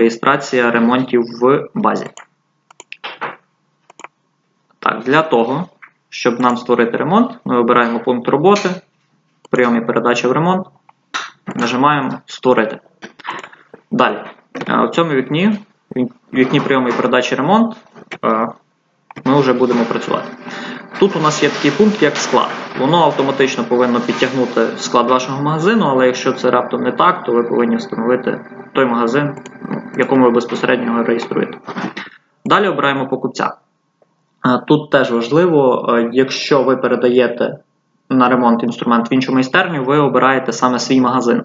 реєстрація ремонтів в базі. Так, для того, щоб нам створити ремонт, ми вибираємо пункт роботи, прийом і передача в ремонт, нажимаємо Створити. Далі. В цьому вікні, вікні прийому і передачі ремонт, е, ми вже будемо працювати. Тут у нас є такий пункт, як склад. Воно автоматично повинно підтягнути склад вашого магазину, але якщо це раптом не так, то ви повинні встановити той магазин, в якому ви безпосередньо його реєструєте. Далі обираємо покупця. Тут теж важливо, е, якщо ви передаєте на ремонт інструмент в іншу майстерню, ви обираєте саме свій магазин.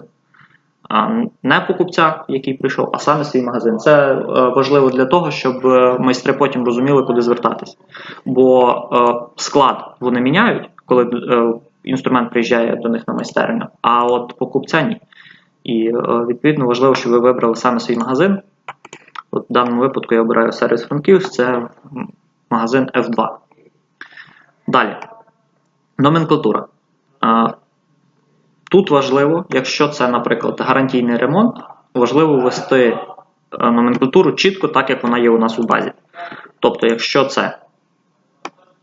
Не покупця, який прийшов, а саме свій магазин. Це е, важливо для того, щоб е, майстри потім розуміли, куди звертатись. Бо е, склад вони міняють, коли інструмент приїжджає до них на майстерню, а от покупця ні. І відповідно важливо, щоб ви вибрали саме свій магазин. От в даному випадку я обираю сервіс Франківськ, це магазин F2. Далі. Номенклатура. Тут важливо, якщо це, наприклад, гарантійний ремонт, важливо ввести е, номенклатуру чітко, так як вона є у нас у базі. Тобто, якщо це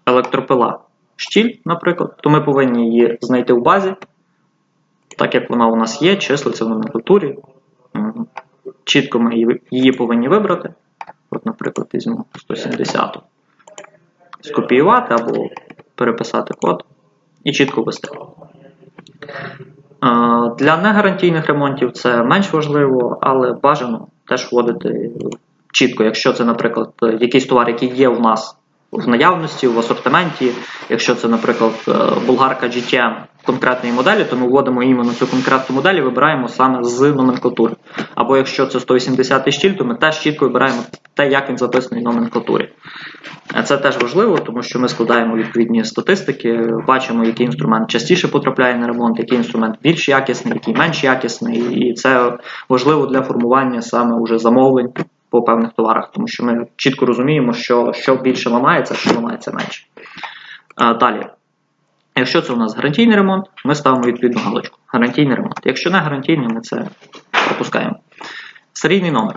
електропила штіль, наприклад, то ми повинні її знайти в базі, так як вона у нас є, числиться в номенклатурі. Чітко ми її, повинні вибрати. От, наприклад, візьмемо 170. Скопіювати або переписати код і чітко ввести. Е, Для негарантійних ремонтів це менш важливо, але бажано теж вводити чітко, якщо це, наприклад, якийсь товар, який є в нас в наявності, в асортименті, якщо це, наприклад, булгарка болгарка GTM конкретної моделі, то ми вводимо іменно цю конкретну модель і вибираємо саме з номенклатури. Або якщо це 180 щіль, то ми теж чітко вибираємо те, як він записаний в номенклатурі. Е, Це теж важливо, тому що ми складаємо відповідні статистики, бачимо, який інструмент частіше потрапляє на ремонт, який інструмент більш якісний, який менш якісний, і це важливо для формування саме уже замовлень по певних товарах, тому що ми чітко розуміємо, що що більше ламається, що ламається менше. Далі. Якщо це у нас гарантійний ремонт, ми ставимо відповідну галочку. Гарантійний ремонт. Якщо не гарантійний, ми це пропускаємо. Серійний номер.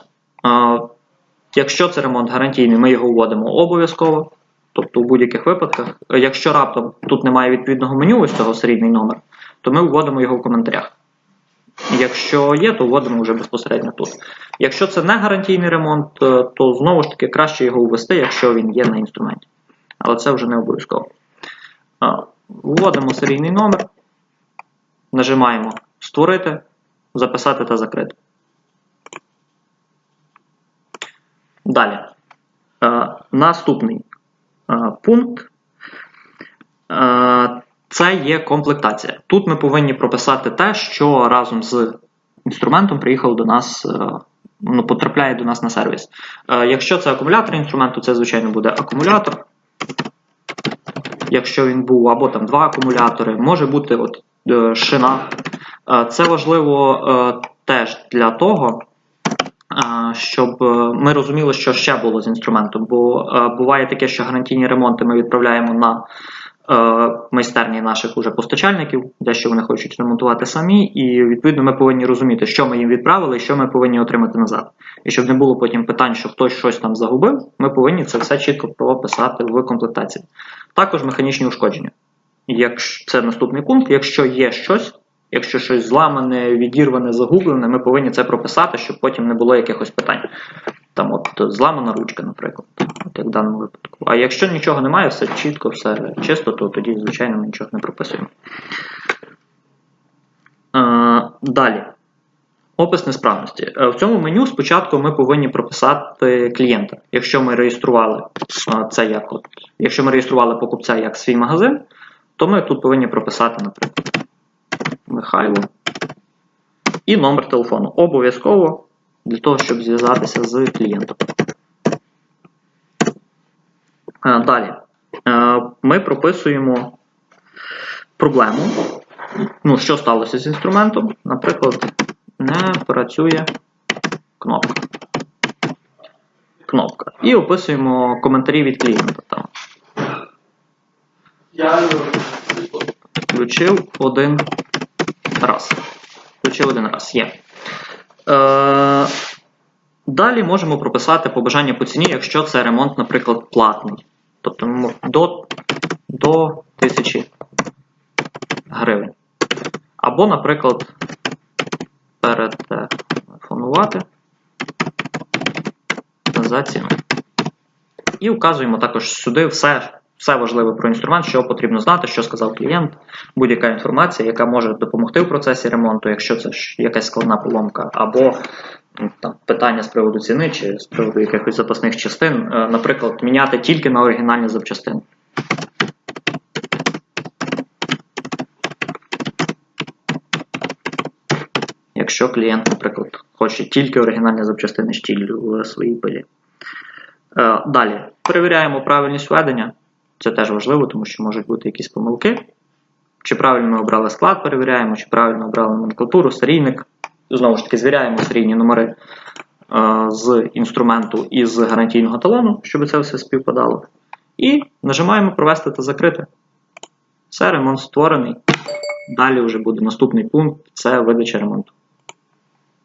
Якщо це ремонт гарантійний, ми його вводимо обов'язково. Тобто у будь-яких випадках. Якщо раптом тут немає відповідного меню ось цього серійний номер, то ми вводимо його в коментарях. Якщо є, то вводимо вже безпосередньо тут. Якщо це не гарантійний ремонт, е, то знову ж таки краще його ввести, якщо він є на інструменті. Але це вже не обов'язково. Вводимо серійний номер, нажимаємо Створити, записати та закрити. Далі. Е, Наступний е, пункт. Е, це є комплектація. Тут ми повинні прописати те, що разом з інструментом приїхав до нас, ну, потрапляє до нас на сервіс. Якщо це акумулятор інструменту, це, звичайно, буде акумулятор. Якщо він був або там два акумулятори, може бути от, е, шина. Е, Це важливо е, теж для того, щоб ми розуміли, що ще було з інструментом. Бо буває таке, що гарантійні ремонти ми відправляємо на майстерні наших уже постачальників, дещо вони хочуть ремонтувати самі, і відповідно ми повинні розуміти, що ми їм відправили і що ми повинні отримати назад. І щоб не було потім питань, що хтось щось там загубив, ми повинні це все чітко прописати в комплектації. Також механічні ушкодження. Якщо це наступний пункт, якщо є щось. Якщо щось зламане, відірване, загублене, ми повинні це прописати, щоб потім не було якихось питань. Там от зламана ручка, наприклад, от як в даному випадку. А якщо нічого немає, все чітко, все чисто, то тоді, звичайно, ми нічого не прописуємо. Е, далі. Опис несправності. Е, В цьому меню спочатку ми повинні прописати клієнта. Якщо ми реєстрували е, це як от, якщо ми реєстрували покупця як свій магазин, то ми тут повинні прописати, наприклад, Михайло і номер телефону. Обов'язково для того, щоб зв'язатися з клієнтом. Далі. Ми прописуємо проблему. Ну, що сталося з інструментом? Наприклад, не працює кнопка. Кнопка. І описуємо коментарі від клієнта. Там. Включив один раз. Включив один раз. Є. Е, Далі можемо прописати побажання по ціні, якщо це ремонт, наприклад, платний. Тобто до, до 1000 гривень. Або, наприклад, перетелефонувати за ціну. І вказуємо також сюди все, все важливе про інструмент, що потрібно знати, що сказав клієнт, будь-яка інформація, яка може допомогти в процесі ремонту, якщо це якась складна поломка, або там, питання з приводу ціни чи з приводу якихось запасних частин, Е, наприклад, міняти тільки на оригінальні запчастини. Якщо клієнт, наприклад, хоче тільки оригінальні запчастини штіль в своїй пилі. Е, Далі перевіряємо правильність введення. Це теж важливо, тому що можуть бути якісь помилки. Чи правильно ми обрали склад, перевіряємо, чи правильно обрали номенклатуру, серійник. Знову ж таки, звіряємо серійні номери е, з інструменту і з гарантійного талону, щоб це все співпадало. І нажимаємо провести та закрити. Все, ремонт створений. Далі вже буде наступний пункт це видача ремонту.